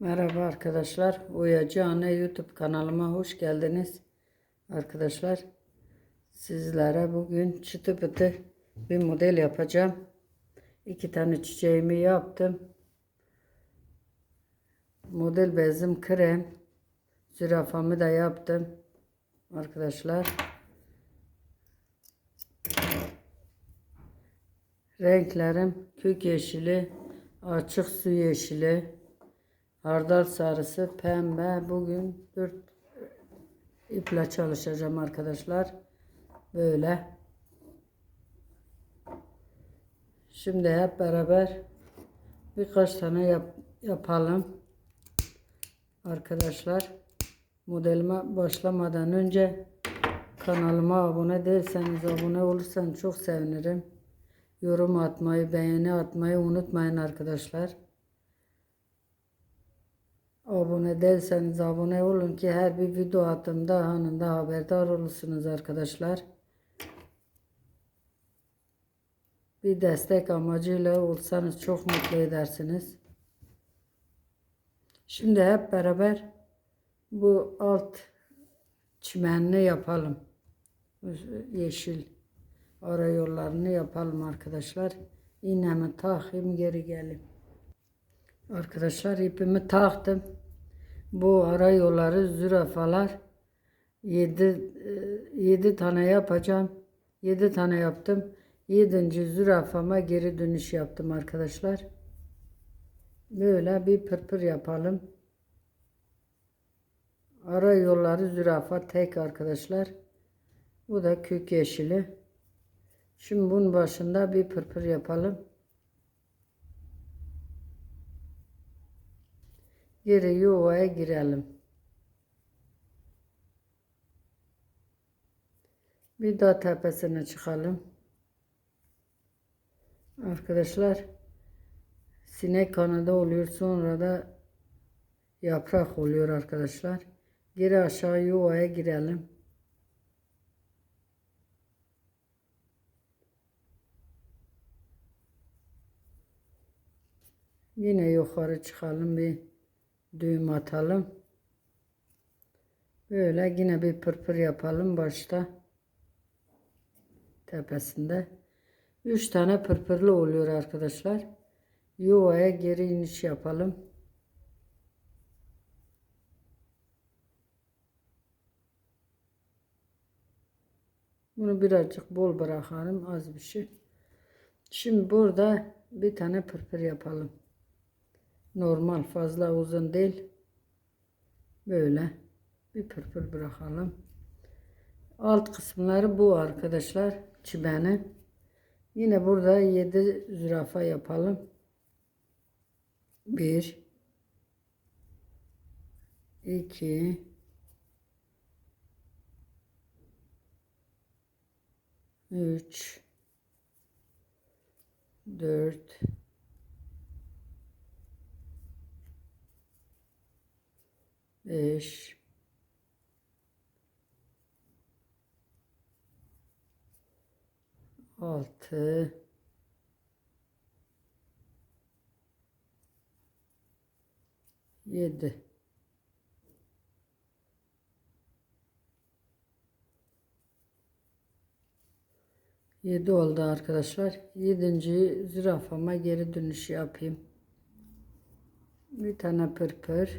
Merhaba arkadaşlar. Uyacı Anne YouTube kanalıma hoş geldiniz. Arkadaşlar sizlere bugün çıtı pıtı bir model yapacağım. İki tane çiçeğimi yaptım. Model bezim krem. Zürafamı da yaptım. Arkadaşlar. Renklerim kök yeşili, açık su yeşili, hardal sarısı, pembe. Bugün dört iple çalışacağım arkadaşlar. Böyle. Şimdi hep beraber birkaç tane yap, yapalım. Arkadaşlar modelime başlamadan önce kanalıma abone değilseniz abone olursanız çok sevinirim. Yorum atmayı, beğeni atmayı unutmayın arkadaşlar. Abone değilseniz abone olun ki her bir video attığımda anında haberdar olursunuz arkadaşlar. Bir destek amacıyla olsanız çok mutlu edersiniz. Şimdi hep beraber bu alt çimenini yapalım. Yeşil ara yollarını yapalım arkadaşlar. İğnemi takayım geri gelin. Arkadaşlar ipimi taktım. Bu ara yolları zürafalar 7 7 tane yapacağım. 7 tane yaptım. 7. zürafama geri dönüş yaptım arkadaşlar. Böyle bir pırpır yapalım. Ara yolları zürafa tek arkadaşlar. Bu da kök yeşili. Şimdi bunun başında bir pırpır yapalım. Geri yuvaya girelim. Bir daha tepesine çıkalım. Arkadaşlar sinek kanadı oluyor sonra da yaprak oluyor arkadaşlar. Geri aşağı yuvaya girelim. Yine yukarı çıkalım bir düğüm atalım. Böyle yine bir pırpır yapalım başta. Tepesinde. Üç tane pırpırlı oluyor arkadaşlar. Yuvaya geri iniş yapalım. Bunu birazcık bol bırakalım az bir şey. Şimdi burada bir tane pırpır yapalım. Normal fazla uzun değil. Böyle bir pırpır bırakalım. Alt kısımları bu arkadaşlar. Çimeni. Yine burada 7 zürafa yapalım. 1 2 3 4 5 6 7 7 oldu arkadaşlar. 7. zürafama geri dönüş yapayım. Bir tane pırpır.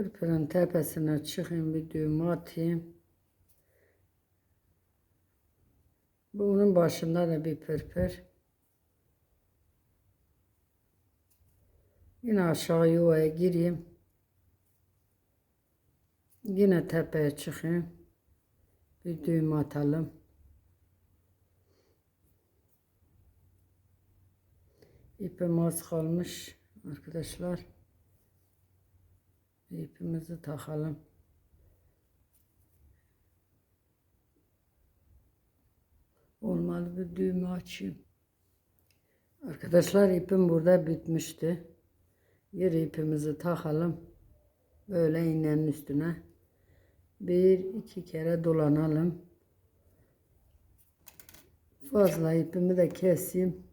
Pırpırın tepesine çıkayım bir düğüm atayım. Bunun başında da bir pırpır. Yine aşağı yuvaya gireyim. Yine tepeye çıkayım. Bir düğüm atalım. İpim az kalmış arkadaşlar. İpimizi takalım. Olmalı bir düğümü açayım. Arkadaşlar ipim burada bitmişti. Geri ipimizi takalım. Böyle iğnenin üstüne. Bir iki kere dolanalım. Fazla ipimi de keseyim.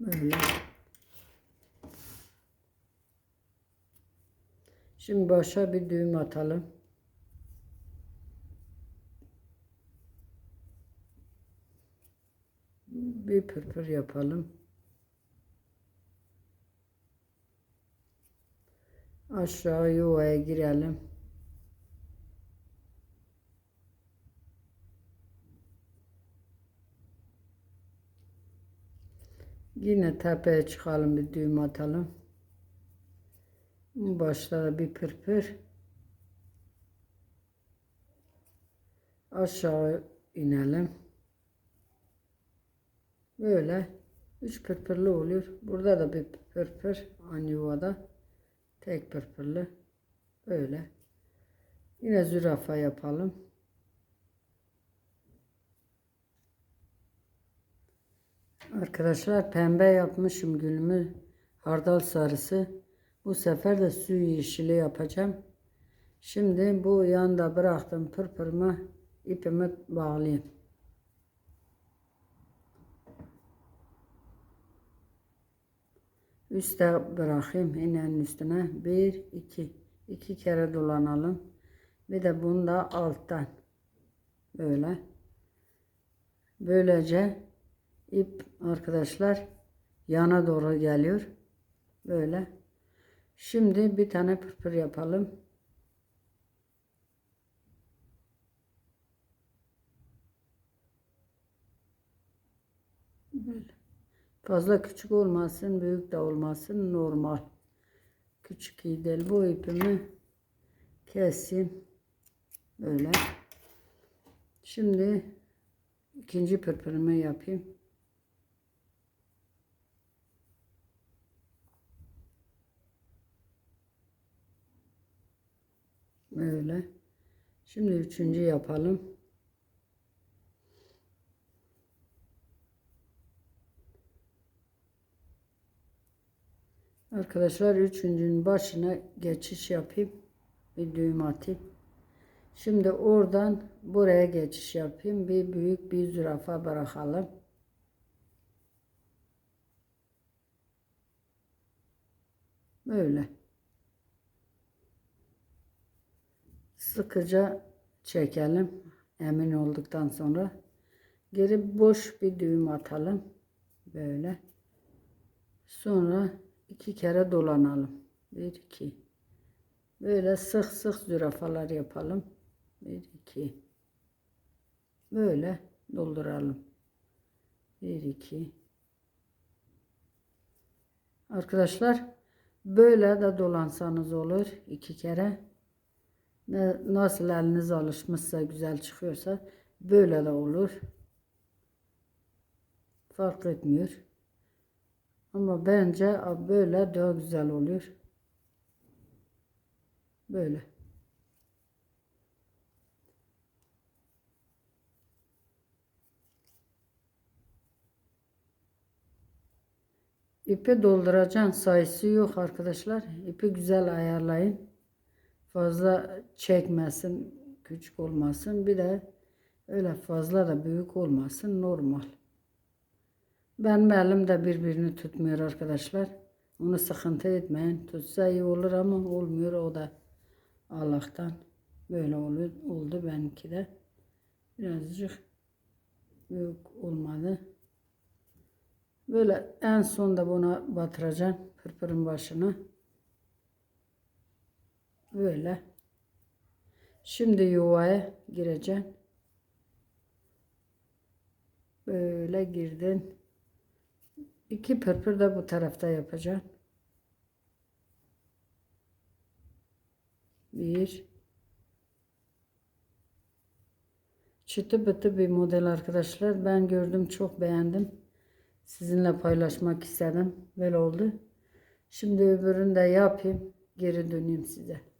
Böyle. Şimdi başa bir düğüm atalım. Bir pırpır yapalım. Aşağı yuvaya girelim. Yine tepeye çıkalım bir düğüm atalım. Başta da bir pırpır. Aşağı inelim. Böyle üç pırpırlı oluyor. Burada da bir pırpır aynı yuvada. Tek pırpırlı. Böyle. Yine zürafa yapalım. Arkadaşlar pembe yapmışım gülümü. Hardal sarısı. Bu sefer de su yeşili yapacağım. Şimdi bu yanda bıraktım pırpırımı ipimi bağlayayım. Üste bırakayım iğnenin üstüne. Bir, iki. iki kere dolanalım. Bir de bunu da alttan. Böyle. Böylece ip arkadaşlar yana doğru geliyor. Böyle. Şimdi bir tane pırpır yapalım. Fazla küçük olmasın, büyük de olmasın, normal. Küçük iyi. Bu ipimi keseyim. Böyle. Şimdi ikinci pırpırımı yapayım. Böyle. Şimdi üçüncü yapalım. Arkadaşlar üçüncünün başına geçiş yapayım. Bir düğüm atayım. Şimdi oradan buraya geçiş yapayım. Bir büyük bir zürafa bırakalım. Böyle. Sıkıca çekelim. Emin olduktan sonra. Geri boş bir düğüm atalım. Böyle. Sonra iki kere dolanalım. Bir iki. Böyle sık sık zürafalar yapalım. Bir iki. Böyle dolduralım. Bir iki. Arkadaşlar böyle de dolansanız olur iki kere. Ne, nasıl eliniz alışmışsa güzel çıkıyorsa böyle de olur. Fark etmiyor. Ama bence böyle daha güzel oluyor. Böyle. İpi dolduracağın sayısı yok arkadaşlar. İpi güzel ayarlayın. Fazla çekmesin, küçük olmasın. Bir de öyle fazla da büyük olmasın. Normal. Benim elim de birbirini tutmuyor arkadaşlar. Onu sıkıntı etmeyin. Tutsa iyi olur ama olmuyor o da Allah'tan. Böyle olur, oldu benimki de. Birazcık büyük olmadı. Böyle en sonda buna batıracağım pırpırın başına. Böyle. Şimdi yuvaya gireceğim. Böyle girdin. İki pırpır da bu tarafta yapacağım. Bir. Çıtı pıtı bir model arkadaşlar. Ben gördüm çok beğendim. Sizinle paylaşmak istedim. Böyle oldu. Şimdi öbürünü de yapayım. Geri döneyim size.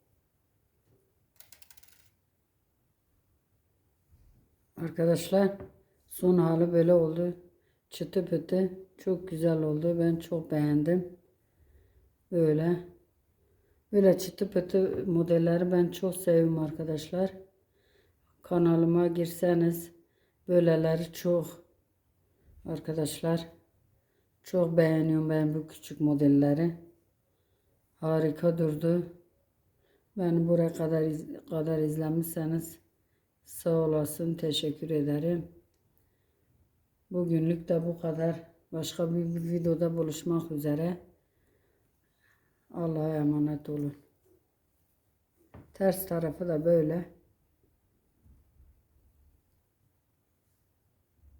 Arkadaşlar son hali böyle oldu. Çıtı pıtı çok güzel oldu. Ben çok beğendim. Böyle. Böyle çıtı pıtı modelleri ben çok seviyorum arkadaşlar. Kanalıma girseniz Böyleleri çok arkadaşlar. Çok beğeniyorum ben bu küçük modelleri. Harika durdu. Beni buraya kadar iz- kadar izlemişseniz sağ olasın. Teşekkür ederim. Bugünlük de bu kadar. Başka bir videoda buluşmak üzere. Allah'a emanet olun. Ters tarafı da böyle.